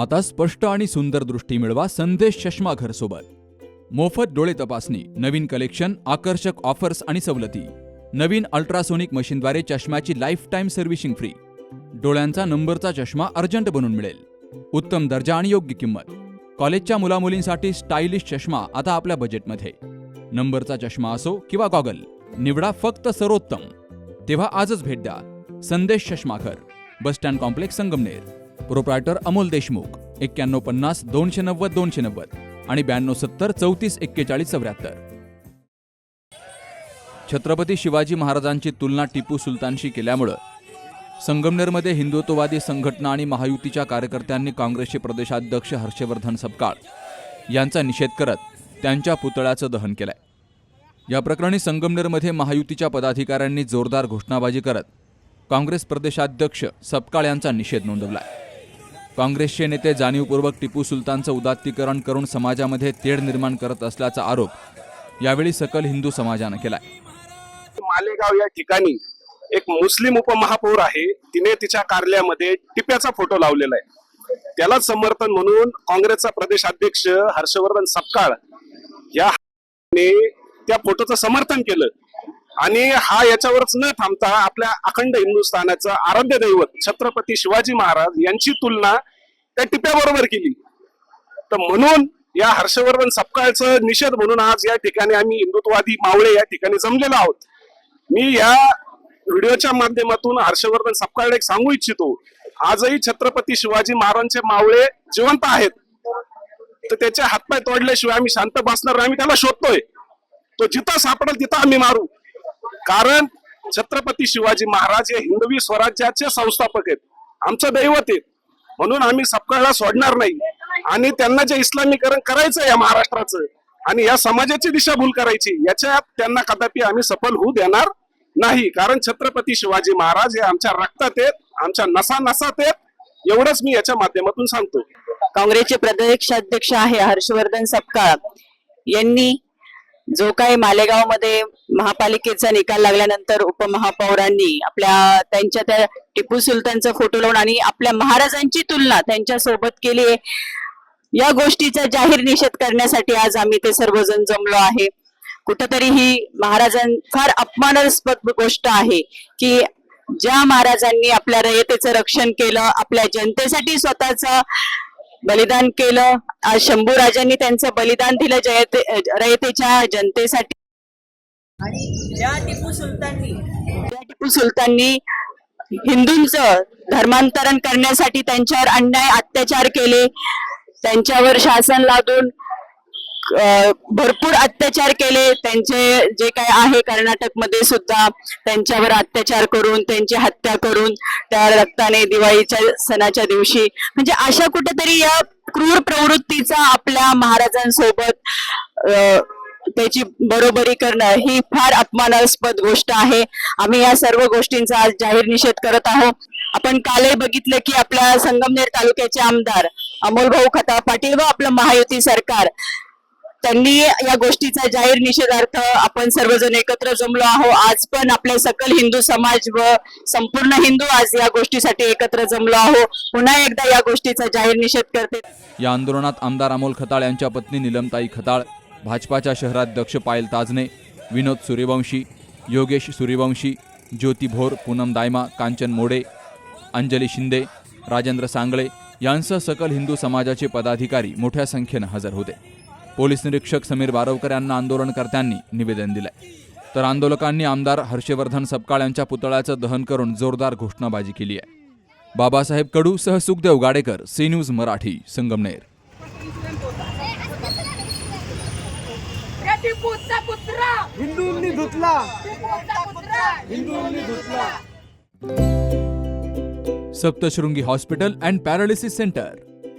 आता स्पष्ट आणि सुंदर दृष्टी मिळवा संदेश चष्माघर सोबत. मोफत डोळे तपासणी नवीन कलेक्शन आकर्षक ऑफर्स आणि सवलती. नवीन अल्ट्रासोनिक मशीनद्वारे चष्म्याची लाईफ टाईम सर्व्हिसिंग फ्री डोळ्यांचा नंबरचा चष्मा अर्जंट बनून मिळेल. उत्तम दर्जा आणि योग्य किंमत. कॉलेजच्या मुलामुलींसाठी स्टायलिश चष्मा आता आपल्या बजेटमध्ये नंबरचा चष्मा असो किंवा गॉगल निवडा फक्त सर्वोत्तम. तेव्हा आजच भेट द्या. संदेश चष्माघर bus stand complex Sangamner. Proprietor Amol Deshmukh एक्क्याण्णव पन्नास दोनशे नव्वद दोनशे नव्वद आणि ब्याण्णव सत्तर चौतीस एक्केचाळीस चौऱ्याहत्तर. छत्रपती शिवाजी महाराजांची तुलना टिपू सुलतानशी केल्यामुळं संगमनेरमध्ये हिंदुत्ववादी संघटना आणि महायुतीच्या कार्यकर्त्यांनी काँग्रेसचे प्रदेशाध्यक्ष हर्षवर्धन सपकाळ यांचा निषेध करत त्यांच्या पुतळ्याचं दहन केलंय. या प्रकरणी संगमनेरमध्ये महायुतीच्या पदाधिकाऱ्यांनी जोरदार घोषणाबाजी करत काँग्रेस प्रदेशाध्यक्ष सपकाळ यांचा निषेध नोंदवलाय. काँग्रेसचे नेते जाणीवपूर्वक टिपू सुलतानचं उदात्तीकरण करून समाजामध्ये तेढ निर्माण करत असल्याचा आरोप यावेळी सकल हिंदू समाजानं केलाय. मालेगाव या ठिकाणी एक मुस्लिम उपमहापौर आहे. तिने तिच्या कार्यालयामध्ये टिप्याचा फोटो लावलेला आहे. त्यालाच समर्थन म्हणून काँग्रेसचा प्रदेश अध्यक्ष हर्षवर्धन सपकाळ या त्या फोटोचं समर्थन केलं. आणि हा याच्यावरच न थांबता आपल्या अखंड हिंदुस्थानाचं आराध्य दैवत छत्रपती शिवाजी महाराज यांची तुलना त्या टिप्याबरोबर केली. तर म्हणून या हर्षवर्धन सपकाळचं निषेध म्हणून आज या ठिकाणी आम्ही हिंदुत्ववादी मावळे या ठिकाणी जमलेलो आहोत. मी या व्हिडिओच्या माध्यमातून हर्षवर्धन सपकाळ एक सांगू इच्छितो. आजही छत्रपती शिवाजी महाराजांचे मावळे जिवंत आहेत. तर त्याचे हातपाय तोडल्याशिवाय आम्ही शांत बसणार आम्ही त्याला शोधतोय. तो जिथं सापडेल तिथं आम्ही मारू. कारण छत्रपती शिवाजी महाराज हे हिंदवी स्वराज्याचे संस्थापक आहेत. आमचं दैवत आहेत म्हणून आम्ही सपकाळला सोडणार नाही. आणि त्यांना जे इस्लामीकरण करायचं या महाराष्ट्राचं आणि या समाजाची दिशाभूल करायची याच्यात त्यांना कदापि आम्ही सफल होऊ देणार नाही. कारण छत्रपती शिवाजी महाराज हे आमच्या रक्तात आहेत आमच्या नसा नसात आहेत. एवढंच मी याच्या माध्यमातून सांगतो. काँग्रेसचे प्रदेशाध्यक्ष आहे हर्षवर्धन सपकाळ यांनी जो काही मालेगावमध्ये महापालिकेचा निकाल लागल्यानंतर उपमहापौरांनी आपल्या त्यांच्या त्या टिपू सुलतानचा फोटो लावून आणि आपल्या महाराजांची तुलना त्यांच्यासोबत केली आहे. या गोष्टीचा जाहीर निषेध करण्यासाठी आज आम्ही ते सर्वजण जमलो आहे. कुठंतरी ही महाराजां फार अपमानास्पद गोष्ट आहे की ज्या महाराजांनी आपल्या रयतेचं रक्षण केलं आपल्या जनतेसाठी स्वतःचं बलिदान केलं. आज शंभू राजांनी त्यांचं बलिदान दिलं जयते रयतेच्या जनतेसाठी. आणि ज्या टिपू सुलताननी ज्या टिपू सुलताननी हिंदूंचं धर्मांतरण करण्यासाठी त्यांच्यावर अन्याय अत्याचार केले त्यांच्यावर शासन लादून भरपूर अत्याचार केले. त्यांचे जे काय आहे कर्नाटकमध्ये सुद्धा त्यांच्यावर अत्याचार करून त्यांची हत्या करून त्या रक्ताने दिवाळीच्या सणाच्या दिवशी. म्हणजे अशा कुठेतरी या क्रूर प्रवृत्तीचा आपल्या महाराजांसोबत त्याची बरोबरी करणं ही फार अपमानास्पद गोष्ट आहे. आम्ही या सर्व गोष्टींचा आज जाहीर निषेध करत आहोत. आपण कालही बघितलं की आपल्या संगमनेर तालुक्याचे आमदार अमोल भाऊ पाटील व आपलं महायुती सरकार त्यांनी या गोष्टीचा जाहीर निषेधार्थ आपण सर्वजण एकत्र जमलो आहोत. आज पण आपले सकल हिंदू समाज व संपूर्ण हिंदू आज या गोष्टीसाठी एकत्र जमलो आहोत. पुन्हा एकदा या गोष्टीचा जाहीर निषेध करते. या आंदोलनात आमदार अमोल खताळ यांच्या पत्नी निलमताई खताळ भाजपाच्या शहराध्यक्ष पायल ताजने विनोद सूर्यवंशी योगेश सूर्यवंशी ज्योती भोर पूनम दायमा कांचन मोडे अंजली शिंदे राजेंद्र सांगळे यांसह सकल हिंदू समाजाचे पदाधिकारी मोठ्या संख्येनं हजर होते. पोलीस निरीक्षक समीर बारवकर यांना आंदोलनकर्त्यांनी निवेदन दिलंय. तर आंदोलकांनी आमदार हर्षवर्धन सपकाळ यांच्या पुतळ्याचं दहन करून जोरदार घोषणाबाजी केली आहे. बाबासाहेब कडू सह सुखदेव गाडेकर सी न्यूज मराठी संगमनेर. हिंदूंनी धुतला. हिंदूंनी धुतला. Saptashrungi hospital and paralysis centre.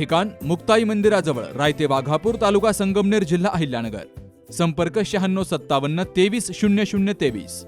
ठिकाण मुक्ताई मंदिराजवळ रायते वाघापूर तालुका संगमनेर जिल्हा अहिल्यानगर. संपर्क शहाण्णव सत्तावन्न तेवीस शून्य शून्य तेवीस.